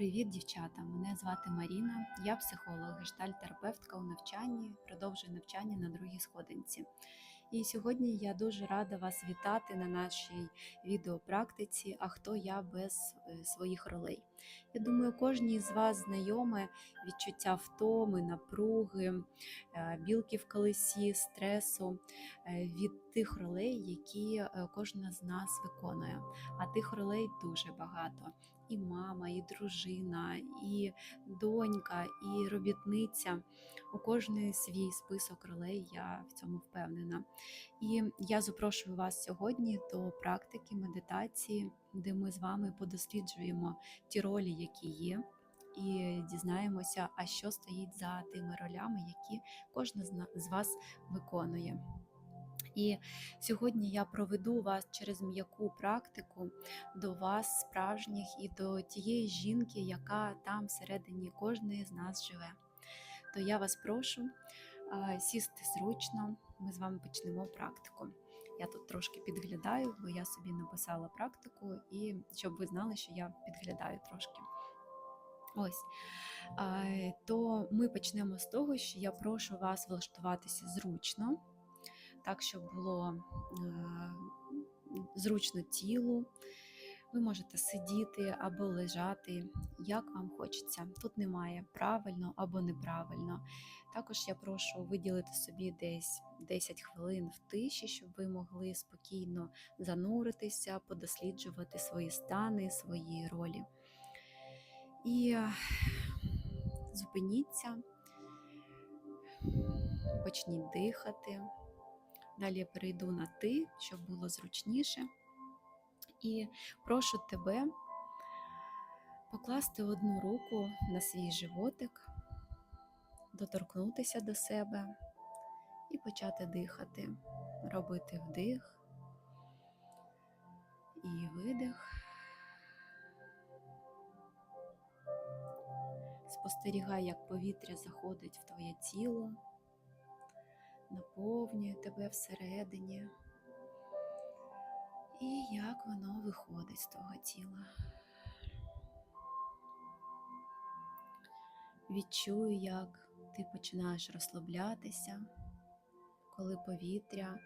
Привіт, дівчата! Мене звати Маріна. Я психолог, гештальт-терапевтка у навчанні, продовжую навчання на другій сходинці. І сьогодні я дуже рада вас вітати на нашій відеопрактиці А хто я без е, своїх ролей. Я думаю, кожній з вас знайоме відчуття втоми, напруги, е, білки в колесі, стресу е, від тих ролей, які кожна з нас виконує. А тих ролей дуже багато. І мама, і дружина, і донька, і робітниця. У кожної свій список ролей, я в цьому впевнена. І я запрошую вас сьогодні до практики медитації, де ми з вами подосліджуємо ті ролі, які є. І дізнаємося, а що стоїть за тими ролями, які кожна з вас виконує. І сьогодні я проведу вас через м'яку практику до вас, справжніх, і до тієї жінки, яка там всередині кожної з нас живе. То я вас прошу сісти зручно, ми з вами почнемо практику. Я тут трошки підглядаю, бо я собі написала практику, і щоб ви знали, що я підглядаю трошки. Ось. То ми почнемо з того, що я прошу вас влаштуватися зручно, так, щоб було е, зручно тілу. Ви можете сидіти або лежати, як вам хочеться. Тут немає правильно або неправильно. Також я прошу виділити собі десь 10 хвилин в тиші, щоб ви могли спокійно зануритися, подосліджувати свої стани, свої ролі. І е, зупиніться, почніть дихати. Далі перейду на ти, щоб було зручніше. І прошу тебе покласти одну руку на свій животик, доторкнутися до себе і почати дихати, робити вдих і видих. Спостерігай, як повітря заходить в твоє тіло, наповнює тебе всередині. І як воно виходить з того тіла. Відчую, як ти починаєш розслаблятися, коли повітря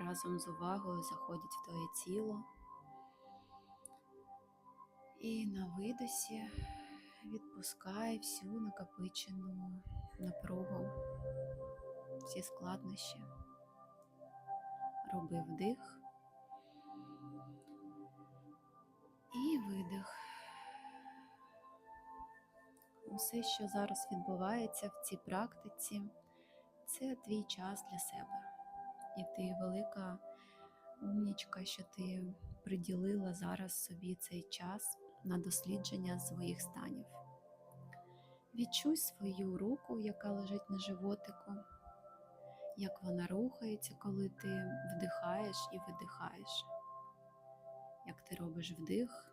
разом з увагою заходить в твоє тіло. І на видосі відпускай всю накопичену напругу, всі складнощі. Роби вдих. І видих. Усе, що зараз відбувається в цій практиці, це твій час для себе. І ти велика умнічка, що ти приділила зараз собі цей час на дослідження своїх станів. Відчуй свою руку, яка лежить на животику, як вона рухається, коли ти вдихаєш і видихаєш як ти робиш вдих,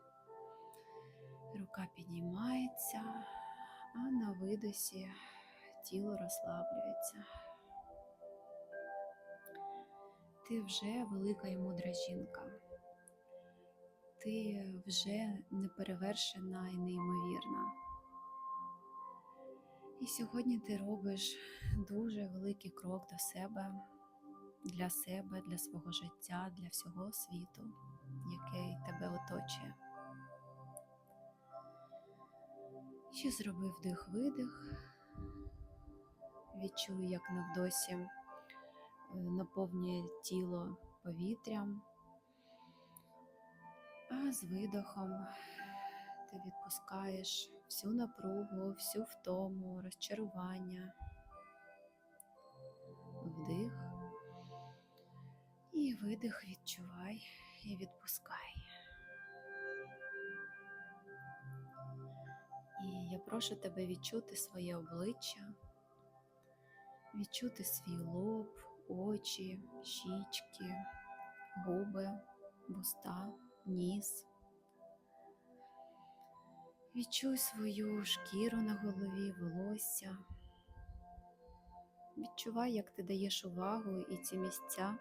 рука піднімається, а на видосі тіло розслаблюється. Ти вже велика і мудра жінка. Ти вже неперевершена і неймовірна. І сьогодні ти робиш дуже великий крок до себе, для себе, для свого життя, для всього світу який тебе оточує. Ще зробив вдих-видих, відчую, як навдосі е, наповнює тіло повітрям, а з видохом ти відпускаєш всю напругу, всю втому, розчарування, вдих. І видих відчувай і відпускай. І я прошу тебе відчути своє обличчя, відчути свій лоб, очі, щічки, губи, вуста, ніс. Відчуй свою шкіру на голові, волосся. Відчувай, як ти даєш увагу і ці місця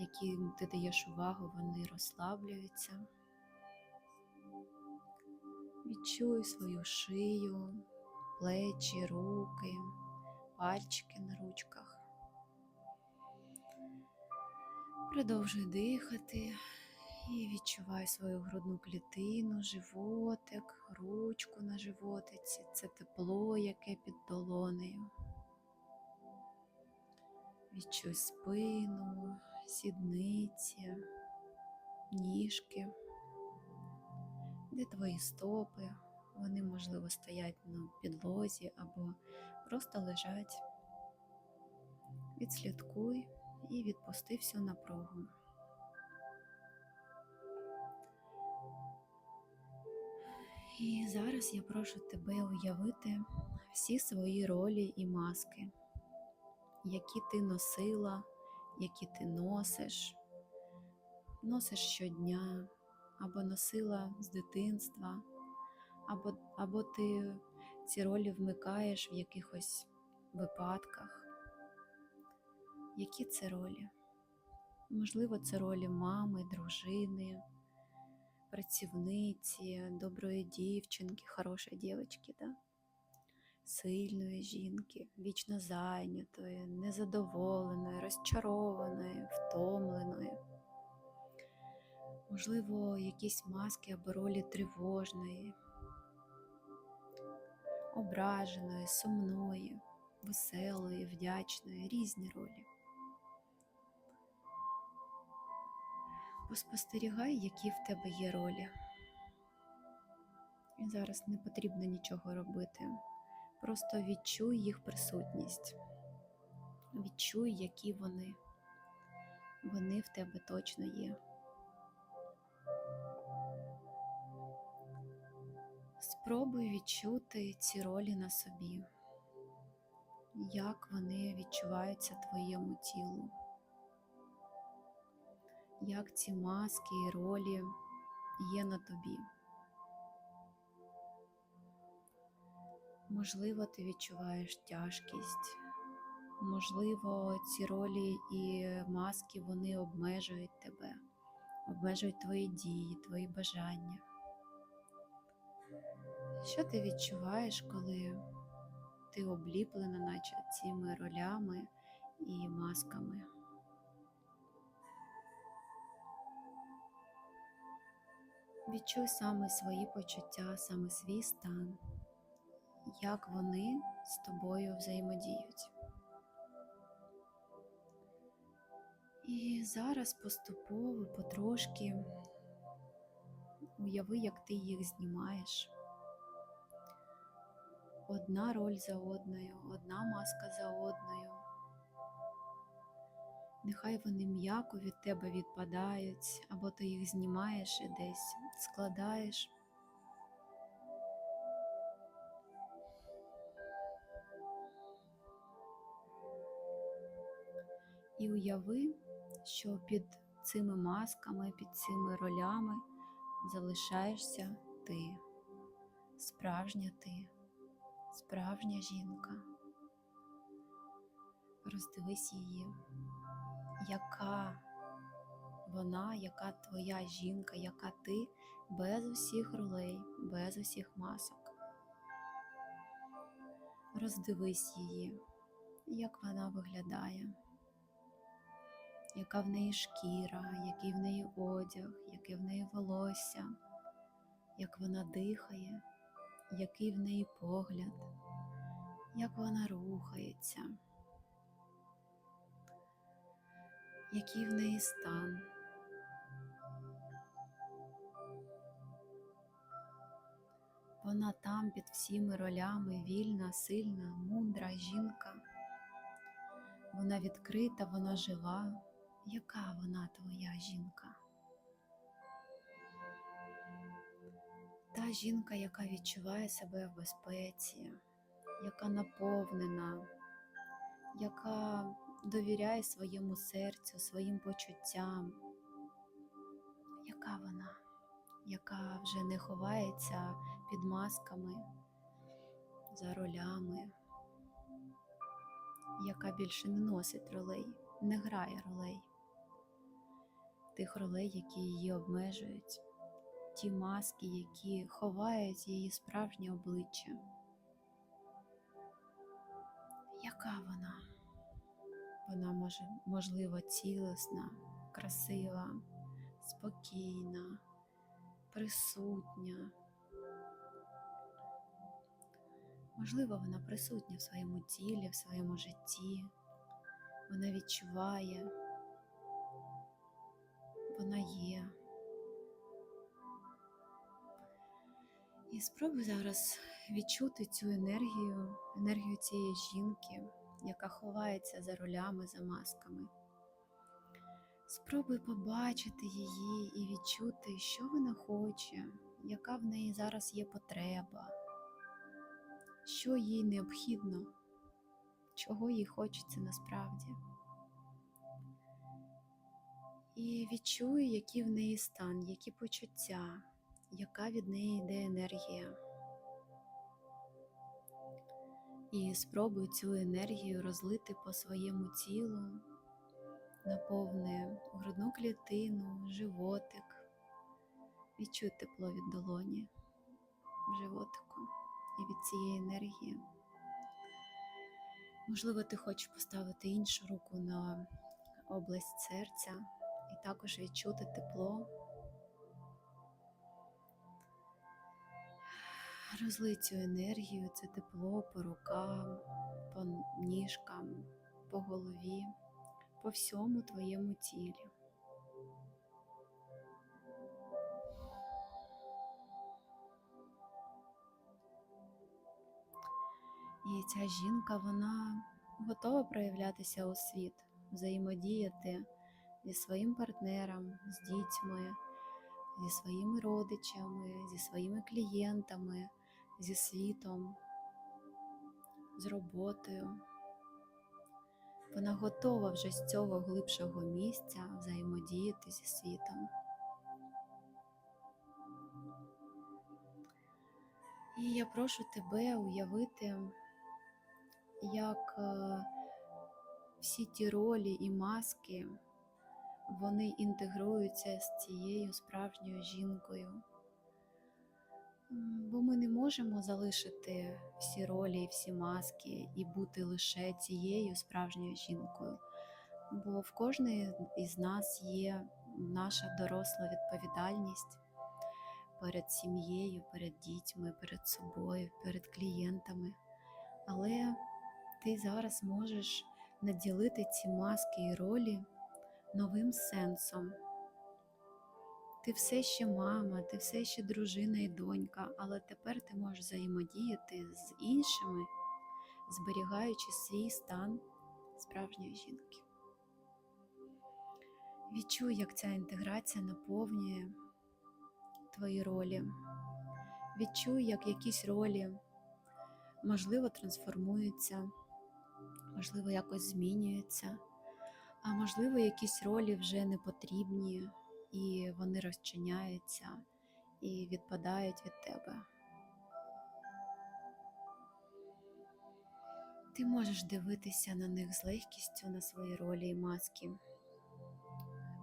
яким ти даєш увагу, вони розслаблюються. Відчуй свою шию, плечі, руки, пальчики на ручках. Продовжуй дихати і відчувай свою грудну клітину, животик, ручку на животиці, це тепло, яке під долонею. Відчуй спину, сідниці, ніжки, де твої стопи. Вони, можливо, стоять на підлозі або просто лежать. Відслідкуй і відпусти всю напругу. І зараз я прошу тебе уявити всі свої ролі і маски, які ти носила, які ти носиш, носиш щодня, або носила з дитинства, або, або ти ці ролі вмикаєш в якихось випадках. Які це ролі? Можливо, це ролі мами, дружини, працівниці, доброї дівчинки, хорошої дівчинки, да? сильної жінки, вічно зайнятої, незадоволеної, розчарованої, втомленої. Можливо, якісь маски або ролі тривожної, ображеної, сумної, веселої, вдячної, різні ролі. Поспостерігай, які в тебе є ролі. І зараз не потрібно нічого робити. Просто відчуй їх присутність. Відчуй, які вони. Вони в тебе точно є. Спробуй відчути ці ролі на собі, як вони відчуваються твоєму тілу як ці маски і ролі є на тобі. Можливо, ти відчуваєш тяжкість, можливо, ці ролі і маски вони обмежують тебе, обмежують твої дії, твої бажання. Що ти відчуваєш, коли ти обліплена, наче цими ролями і масками? Відчуй саме свої почуття, саме свій стан, як вони з тобою взаємодіють. І зараз поступово, потрошки уяви, як ти їх знімаєш. Одна роль за одною, одна маска за одною. Нехай вони м'яко від тебе відпадають, або ти їх знімаєш і десь складаєш. І уяви, що під цими масками, під цими ролями залишаєшся ти, справжня ти, справжня жінка. Роздивись її яка вона, яка твоя жінка, яка ти без усіх ролей, без усіх масок. Роздивись її, як вона виглядає, яка в неї шкіра, який в неї одяг, яке в неї волосся, як вона дихає, який в неї погляд, як вона рухається. Який в неї стан. Вона там під всіми ролями вільна, сильна, мудра жінка. Вона відкрита, вона жива. Яка вона твоя жінка? Та жінка, яка відчуває себе в безпеці, яка наповнена, яка довіряй своєму серцю, своїм почуттям. Яка вона, яка вже не ховається під масками, за ролями, яка більше не носить ролей, не грає ролей, тих ролей, які її обмежують, ті маски, які ховають її справжнє обличчя. Яка вона? Вона може, можливо, цілісна, красива, спокійна, присутня. Можливо, вона присутня в своєму тілі, в своєму житті. Вона відчуває, вона є. І спробуй зараз відчути цю енергію, енергію цієї жінки, яка ховається за ролями, за масками. Спробуй побачити її і відчути, що вона хоче, яка в неї зараз є потреба, що їй необхідно, чого їй хочеться насправді. І відчуй, який в неї стан, які почуття, яка від неї йде енергія. І спробуй цю енергію розлити по своєму тілу, наповни грудну клітину, животик. Відчуй тепло від долоні животику і від цієї енергії. Можливо, ти хочеш поставити іншу руку на область серця і також відчути тепло. Розлий цю енергію, це тепло по рукам, по ніжкам, по голові, по всьому твоєму тілі. І ця жінка, вона готова проявлятися у світ, взаємодіяти зі своїм партнером, з дітьми, зі своїми родичами, зі своїми клієнтами, зі світом, з роботою. Вона готова вже з цього глибшого місця взаємодіяти зі світом. І я прошу тебе уявити, як е, всі ті ролі і маски вони інтегруються з цією справжньою жінкою. Бо ми не можемо залишити всі ролі всі маски і бути лише цією справжньою жінкою. Бо в кожної із нас є наша доросла відповідальність перед сім'єю, перед дітьми, перед собою, перед клієнтами. Але ти зараз можеш наділити ці маски і ролі новим сенсом. Ти все ще мама, ти все ще дружина і донька, але тепер ти можеш взаємодіяти з іншими, зберігаючи свій стан справжньої жінки. Відчуй, як ця інтеграція наповнює твої ролі. Відчуй, як якісь ролі, можливо, трансформуються, можливо, якось змінюються, а можливо, якісь ролі вже не потрібні, і вони розчиняються і відпадають від тебе. Ти можеш дивитися на них з легкістю на свої ролі і маски,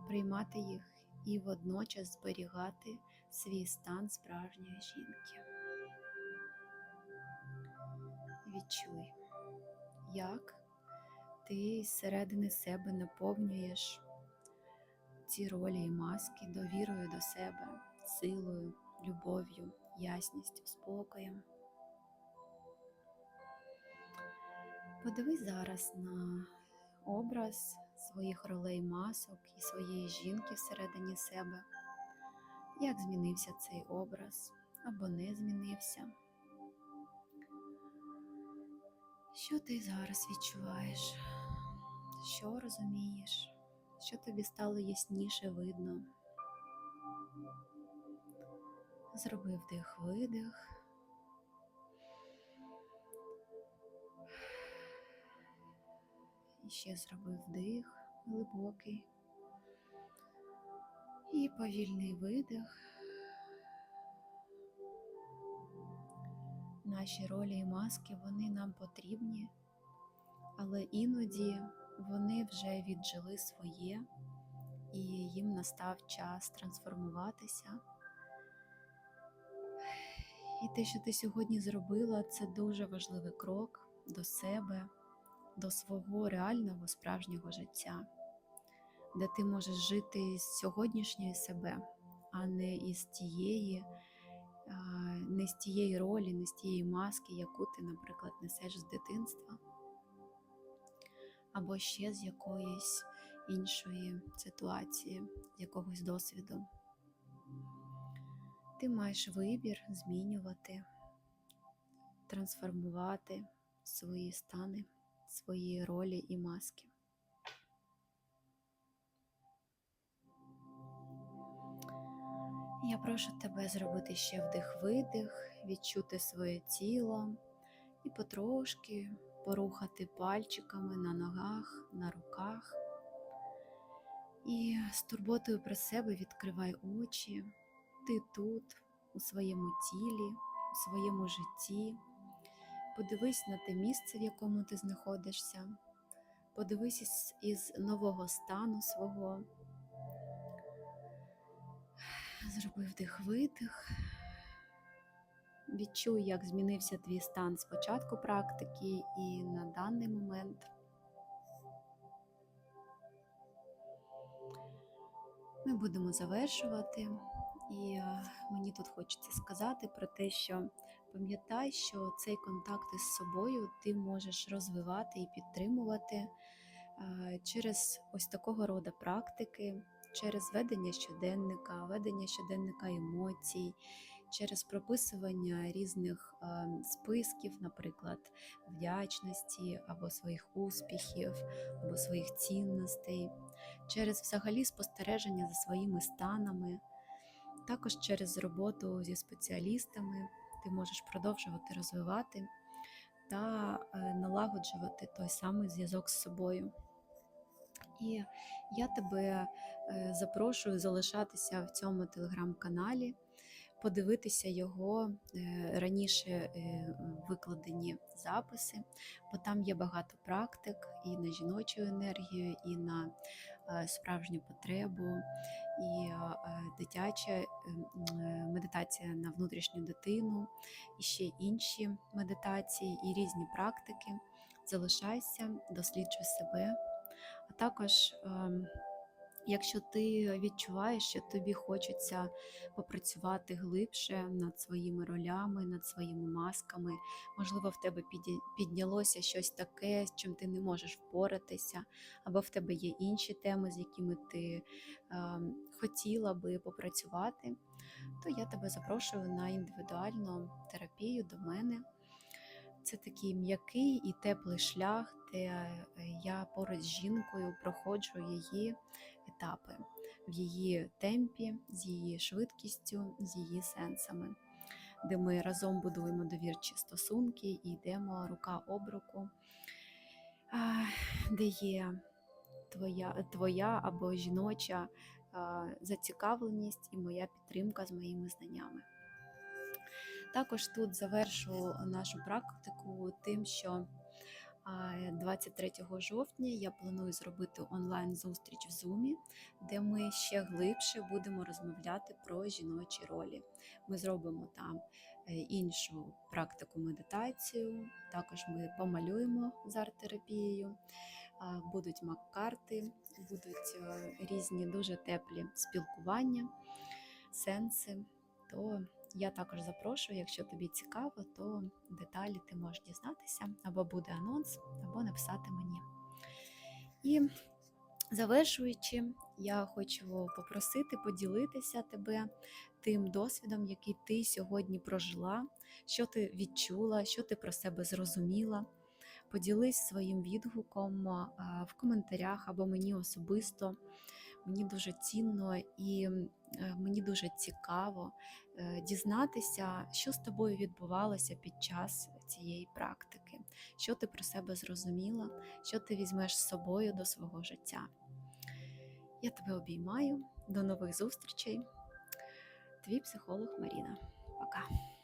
приймати їх і водночас зберігати свій стан справжньої жінки. Відчуй, як ти зсередини себе наповнюєш ці ролі і маски довірою до себе, силою, любов'ю, ясністю, спокоєм. Подивись зараз на образ своїх ролей масок і своєї жінки всередині себе. Як змінився цей образ або не змінився? Що ти зараз відчуваєш? Що розумієш? Що тобі стало ясніше видно? Зроби вдих, видих. І ще зроби вдих глибокий. І повільний видих. Наші ролі і маски вони нам потрібні, але іноді вони вже віджили своє, і їм настав час трансформуватися. І те, що ти сьогодні зробила, це дуже важливий крок до себе, до свого реального справжнього життя, де ти можеш жити з сьогоднішньої себе, а не із тієї, не з тієї ролі, не з тієї маски, яку ти, наприклад, несеш з дитинства, або ще з якоїсь іншої ситуації, з якогось досвіду. Ти маєш вибір змінювати, трансформувати свої стани, свої ролі і маски. Я прошу тебе зробити ще вдих-видих, відчути своє тіло і потрошки порухати пальчиками на ногах, на руках. І з турботою про себе відкривай очі. Ти тут, у своєму тілі, у своєму житті. Подивись на те місце, в якому ти знаходишся. Подивись із, із нового стану свого. Зроби вдих-видих. Відчуй, як змінився твій стан з початку практики і на даний момент. Ми будемо завершувати, і е, мені тут хочеться сказати про те, що пам'ятай, що цей контакт із собою ти можеш розвивати і підтримувати е, через ось такого роду практики, через ведення щоденника, ведення щоденника емоцій, через прописування різних е, списків, наприклад, вдячності або своїх успіхів, або своїх цінностей, через взагалі спостереження за своїми станами, також через роботу зі спеціалістами ти можеш продовжувати розвивати та е, налагоджувати той самий зв'язок з собою. І я тебе е, запрошую залишатися в цьому телеграм-каналі, подивитися його е, раніше е, викладені записи, бо там є багато практик і на жіночу енергію, і на е, справжню потребу, і дитяча медитація на внутрішню дитину, і ще інші медитації, і різні практики. Залишайся, досліджуй себе, а також. Ем, Якщо ти відчуваєш, що тобі хочеться попрацювати глибше над своїми ролями, над своїми масками, можливо, в тебе піднялося щось таке, з чим ти не можеш впоратися, або в тебе є інші теми, з якими ти е, хотіла би попрацювати, то я тебе запрошую на індивідуальну терапію до мене. Це такий м'який і теплий шлях, де е, я поруч з жінкою проходжу її етапи в її темпі, з її швидкістю, з її сенсами, де ми разом будуємо довірчі стосунки і йдемо рука об руку, де є твоя, твоя або жіноча зацікавленість і моя підтримка з моїми знаннями. Також тут завершу нашу практику тим, що 23 жовтня я планую зробити онлайн-зустріч в Zoom, де ми ще глибше будемо розмовляти про жіночі ролі. Ми зробимо там е, іншу практику медитацію, також ми помалюємо з арт-терапією, будуть мак-карти, будуть е, різні дуже теплі спілкування, сенси. То я також запрошую, якщо тобі цікаво, то деталі ти можеш дізнатися, або буде анонс, або написати мені. І завершуючи, я хочу попросити поділитися тебе тим досвідом, який ти сьогодні прожила, що ти відчула, що ти про себе зрозуміла. Поділись своїм відгуком в коментарях або мені особисто. Мені дуже цінно і мені дуже цікаво е, дізнатися, що з тобою відбувалося під час цієї практики, що ти про себе зрозуміла, що ти візьмеш з собою до свого життя. Я тебе обіймаю, до нових зустрічей. Твій психолог Маріна. Пока.